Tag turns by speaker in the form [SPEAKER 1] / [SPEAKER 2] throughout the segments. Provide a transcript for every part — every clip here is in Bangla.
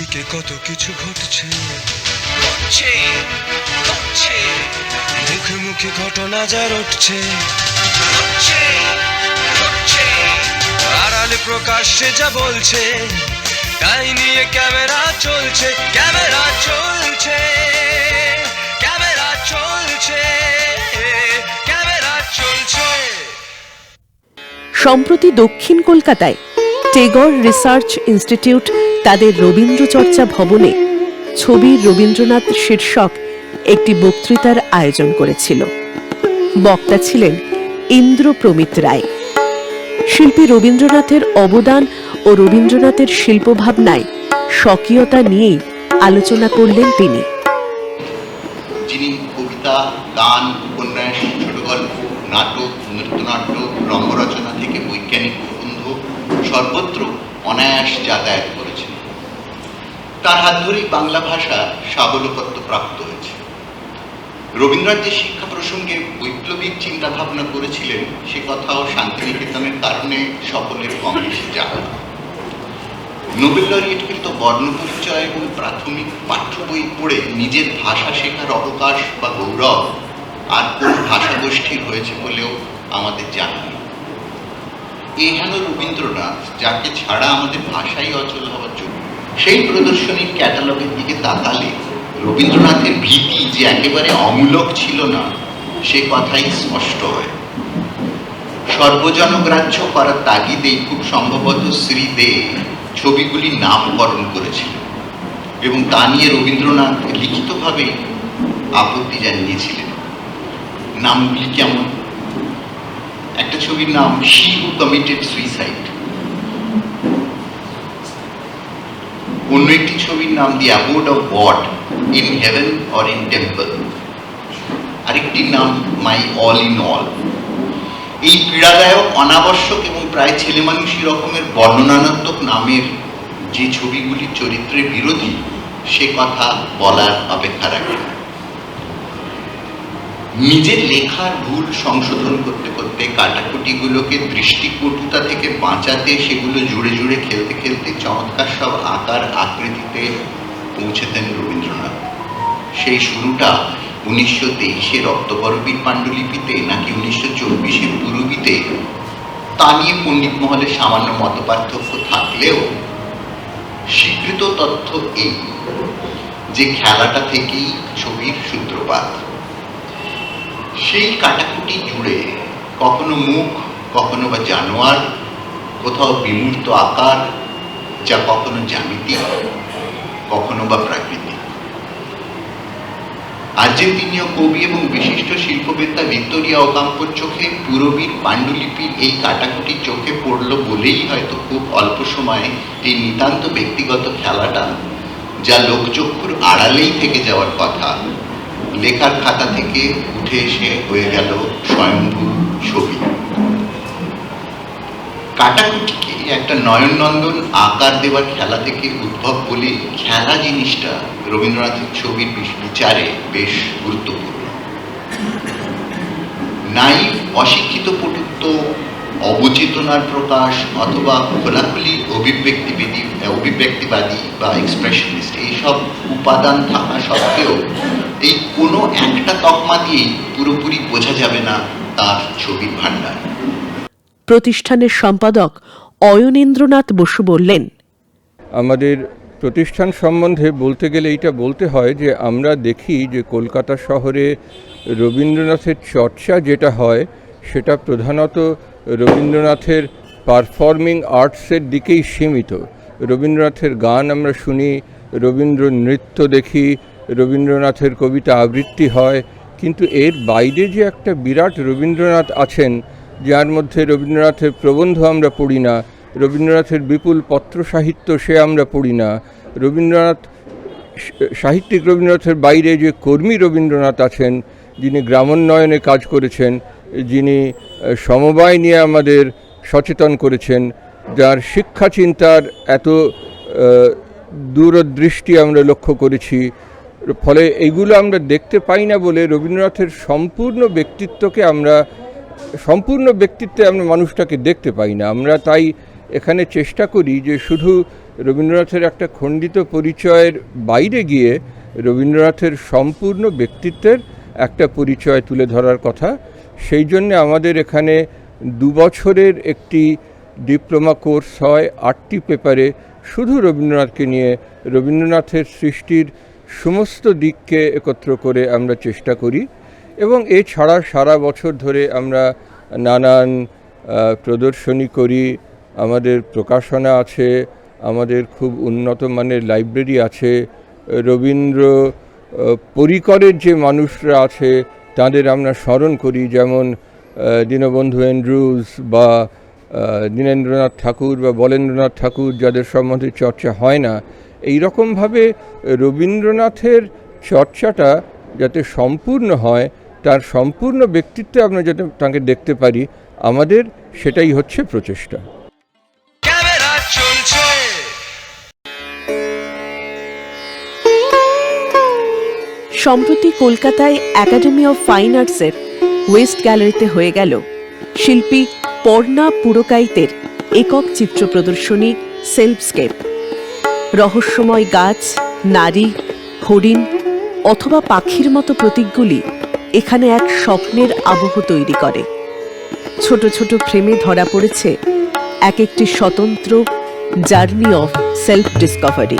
[SPEAKER 1] চারিদিকে কত কিছু ঘটছে।
[SPEAKER 2] ঘটছে ঘটছে।
[SPEAKER 1] মুখে মুখে ঘটনা যা রটছে।
[SPEAKER 2] ঘটছে ঘটছে।
[SPEAKER 1] আড়ালে প্রকাশ্যে যা বলছে তাই নিয়ে ক্যামেরা চলছে ক্যামেরা চলছে ক্যামেরা চলছে ক্যামেরা চলছে।
[SPEAKER 3] সম্প্রতি দক্ষিণ কলকাতায় টেগর রিসার্চ ইনস্টিটিউট তাদের রবীন্দ্র চর্চা ভবনে ছবি রবীন্দ্রনাথ শীর্ষক একটি বক্তৃতার আয়োজন করেছিল। বক্তা ছিলেন ইন্দ্রপ্রমিত রায়। শিল্পী রবীন্দ্রনাথের অবদান ও রবীন্দ্রনাথের শিল্পভাবনায় স্বকীয়তা নিয়েই আলোচনা করলেন তিনি।
[SPEAKER 4] যিনি কবিতা, গান, উপন্যাস ছোট গল্প নাটক নৃত্যনাট্য রঙ্গরচনা থেকে বৈজ্ঞানিক সর্বত্র অনায়াস যাতায়াত করেছেন তার হাত ধরেই বাংলা ভাষা সাবলকত্ব প্রাপ্ত হয়েছে। রবীন্দ্রনাথ যে শিক্ষা প্রসঙ্গে বৈপ্লবিক চিন্তা ভাবনা করেছিলেন, সে কথাও শান্তিনিকেতনের কারণে সকলের কম বেশি জানা। নোবেল লরিয়েটকৃত বর্ণপরিচয় এবং প্রাথমিক পাঠ্য বই পড়ে নিজের ভাষা শেখার অবকাশ বা গৌরব আর কোন ভাষাগোষ্ঠীর হয়েছে বলেও আমাদের জানা। এই হেন রবীন্দ্রনাথ, যাকে ছাড়া আমাদের ভাষাই অচল হওয়ার জন্য সেই প্রদর্শনীর ক্যাটালগের দিকে তাকালে রবীন্দ্রনাথের ভীতি যে একেবারে অমূলক ছিল না, সে কথাই স্পষ্ট হয়। সর্বজনগ্রাহ্য করার তাগিদেই খুব সম্ভবত শ্রী দে ছবিগুলির নামকরণ করেছিলেন এবং তা নিয়ে রবীন্দ্রনাথ লিখিতভাবে আপত্তি জানিয়েছিলেন। নামগুলি কেমন? একটা ছবির নাম শি হু কমিটেড সুইসাইড অন্য একটি ছবির নাম the abode of God in heaven or in temple আরেকটির নাম মাই অল ইন অল এই পীড়াদায়ক, অনাবশ্যক এবং প্রায় ছেলে মানুষই রকমের বর্ণনাত্মক নামের যে ছবিগুলির চরিত্রের বিরোধী, সে কথা বলার অপেক্ষা রাখে। না। নিজের লেখার ভুল সংশোধন করতে করতে কাটাকুটিগুলোকে দৃষ্টিকটুতা থেকে বাঁচাতে, সেগুলো জুড়ে জুড়ে খেলতে খেলতে চমৎকার সব আকার আকৃতিতে পৌঁছেতেন রবীন্দ্রনাথ। সেই শুরুটা উনিশশো তেইশে রক্তবরবীর পাণ্ডুলিপিতে নাকি উনিশশো চব্বিশের পুরবিতে তা নিয়ে পণ্ডিত মহলে সামান্য মতপার্থক্য থাকলেও স্বীকৃত তথ্য এই যে খেলাটা থেকেই ছবির সূত্রপাত। সেই কাটাকুটি জুড়ে কখনো মুখ, কখনো বা জানোয়ার, কোথাও বিমূর্ত আকার যা কখনো জ্যামিতিক কখনো বা প্রাকৃতিক। আর্জেন্টিনীয় কবি এবং বিশিষ্ট শিল্পবেত্তা ভিক্টোরিয়া ওকাম্পোর চোখে পুরবীর পাণ্ডুলিপির এই কাটাকুটি চোখে পড়ল বলেই হয়তো খুব অল্প সময়ে এই নিতান্ত ব্যক্তিগত খেলাটা, যা লোকচক্ষুর আড়ালেই থেকে যাওয়ার কথা। লেখার খাতা থেকে উঠে এসে হয়ে গেল স্বয়ংভূ ছবি। কাটাকুটিকে একটা নয়ননন্দন আকার দেওয়ার খেলা থেকে উদ্ভব বলে খেলা জিনিসটা রবীন্দ্রনাথের ছবির বিচারে বেশ গুরুত্বপূর্ণ। নাই অশিক্ষিত পটুত্ব, অবচেতনার প্রকাশ অথবা খোলাখুলি অভিব্যক্তিবাদী অভিব্যক্তিবাদী বা এক্সপ্রেশনিস্ট এইসব উপাদান থাকা সত্ত্বেও এই কোনো একটা তকমা দিয়েই পুরোপুরি বোঝা যাবে না তার ছবির ভাণ্ডার।
[SPEAKER 3] প্রতিষ্ঠানের সম্পাদক অয়নেন্দ্রনাথ বসু বললেন
[SPEAKER 5] আমাদের প্রতিষ্ঠান সম্বন্ধে বলতে গেলে এইটা বলতে হয় যে আমরা দেখি যে কলকাতা শহরে রবীন্দ্রনাথের চর্চা যেটা হয় সেটা প্রধানত রবীন্দ্রনাথের পারফর্মিং আর্টসের দিকেই সীমিত। রবীন্দ্রনাথের গান আমরা শুনি রবীন্দ্র নৃত্য দেখি রবীন্দ্রনাথের কবিতা আবৃত্তি হয়, কিন্তু এর বাইরে যে একটা বিরাট রবীন্দ্রনাথ আছেন, যার মধ্যে রবীন্দ্রনাথের প্রবন্ধ আমরা পড়ি না, রবীন্দ্রনাথের বিপুল পত্র সাহিত্য সে আমরা পড়ি না, রবীন্দ্রনাথ সাহিত্যিক রবীন্দ্রনাথের বাইরে যে কর্মী রবীন্দ্রনাথ আছেন, যিনি গ্রামোন্নয়নে কাজ করেছেন, যিনি সমবায় নিয়ে আমাদের সচেতন করেছেন, যার শিক্ষা চিন্তার এত দূরদৃষ্টি আমরা লক্ষ্য করেছি ফলে এইগুলো আমরা দেখতে পাই না বলে রবীন্দ্রনাথের সম্পূর্ণ ব্যক্তিত্বকে আমরা, সম্পূর্ণ ব্যক্তিত্বে আমরা মানুষটাকে দেখতে পাই না। আমরা তাই এখানে চেষ্টা করি যে শুধু রবীন্দ্রনাথের একটা খণ্ডিত পরিচয়ের বাইরে গিয়ে রবীন্দ্রনাথের সম্পূর্ণ ব্যক্তিত্বের একটা পরিচয় তুলে ধরার কথা। সেই জন্যে আমাদের এখানে দু বছরের একটি ডিপ্লোমা কোর্স হয়, আটটি পেপারে। শুধু রবীন্দ্রনাথকে নিয়ে রবীন্দ্রনাথের সৃষ্টির সমস্ত দিককে একত্র করে আমরা চেষ্টা করি এবং এছাড়া সারা বছর ধরে আমরা নানান প্রদর্শনী করি, আমাদের প্রকাশনা আছে, আমাদের খুব উন্নত মানের লাইব্রেরি আছে, রবীন্দ্র পরিকরের যে মানুষরা আছে তাদের আমরা স্মরণ করি, যেমন দীনবন্ধু অ্যান্ড্রুজ বা দীনেন্দ্রনাথ ঠাকুর বা বলেন্দ্রনাথ ঠাকুর যাদের সম্বন্ধে চর্চা হয় না এই রকমভাবে রবীন্দ্রনাথের চর্চাটা যাতে সম্পূর্ণ হয় তার সম্পূর্ণ ব্যক্তিত্বে আমরা যাতে তাকে দেখতে পারি আমাদের সেটাই হচ্ছে প্রচেষ্টা।
[SPEAKER 3] সম্প্রতি কলকাতায় একাডেমি অফ ফাইন আর্টসের ওয়েস্ট গ্যালারিতে হয়ে গেল শিল্পী পর্ণা পুরকাইতের একক চিত্র প্রদর্শনী সেলফস্কেপ রহস্যময় গাছ, নারী, হরিণ অথবা পাখির মতো প্রতীকগুলি এখানে এক স্বপ্নের আবহ তৈরি করে। ছোট ছোট ফ্রেমে ধরা পড়েছে এক একটি স্বতন্ত্র জার্নি অফ সেলফ ডিসকভারি।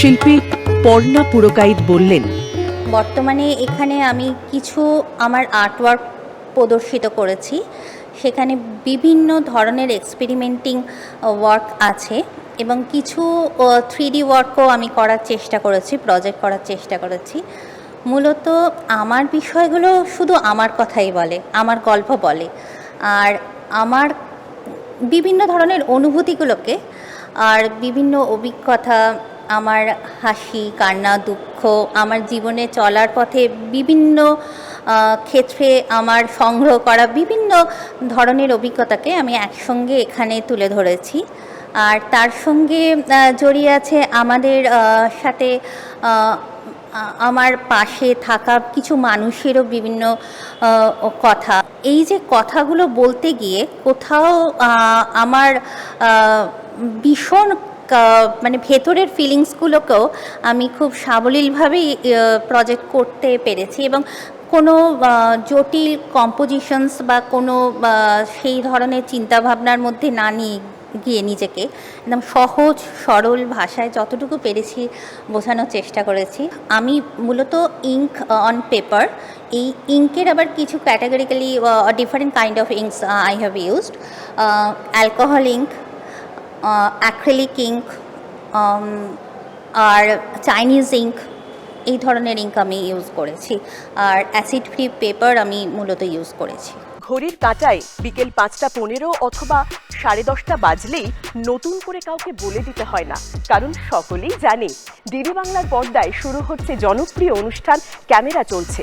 [SPEAKER 3] শিল্পী পর্ণা পুরকাইত বললেন,
[SPEAKER 6] বর্তমানে এখানে আমি কিছু আমার আর্টওয়ার্ক প্রদর্শিত করেছি। সেখানে বিভিন্ন ধরনের এক্সপেরিমেন্টিং ওয়ার্ক আছে এবং কিছু থ্রি ডি ওয়ার্কও আমি করার চেষ্টা করেছি প্রজেক্ট করার চেষ্টা করেছি। মূলত আমার বিষয়গুলো শুধু আমার কথাই বলে, আমার গল্প বলে। আর আমার বিভিন্ন ধরনের অনুভূতিগুলোকে, আর বিভিন্ন অভিজ্ঞতা আমার হাসি, কান্না, দুঃখ, আমার জীবনে চলার পথে বিভিন্ন ক্ষেত্রে আমার সংগ্রহ করা বিভিন্ন ধরনের অভিজ্ঞতাকে আমি একসঙ্গে এখানে তুলে ধরেছি। আর তার সঙ্গে জড়িয়ে আছে আমাদের সাথে আমার পাশে থাকা কিছু মানুষেরও বিভিন্ন কথা। এই যে কথাগুলো বলতে গিয়ে কোথাও আমার ভীষণ মানে ভেতরের ফিলিংসগুলোকেও আমি খুব সাবলীলভাবেই প্রজেক্ট করতে পেরেছি এবং কোনো জটিল কম্পোজিশনস বা কোনো সেই ধরনের চিন্তাভাবনার মধ্যে না নিয়ে গিয়ে নিজেকে একদম সহজ, সরল ভাষায় যতটুকু পেরেছি বোঝানোর চেষ্টা করেছি। আমি মূলত ইঙ্ক অন পেপার এই ইঙ্কের আবার কিছু categorically different kind of inks I have used alcohol ink acrylic ink R Chinese ink এই ধরনের ইঙ্ক আমি ইউজ করেছি। আর অ্যাসিড ফ্রি পেপার আমি মূলত ইউজ করেছি।
[SPEAKER 7] ঘড়ির কাঁটায় বিকেল পাঁচটা পনেরো অথবা সাড়ে দশটা বাজলেই নতুন করে কাউকে বলে দিতে হয় না, কারণ সকলেই জানে ডিডি বাংলার পর্দায় শুরু হচ্ছে জনপ্রিয় অনুষ্ঠান, ক্যামেরা চলছে।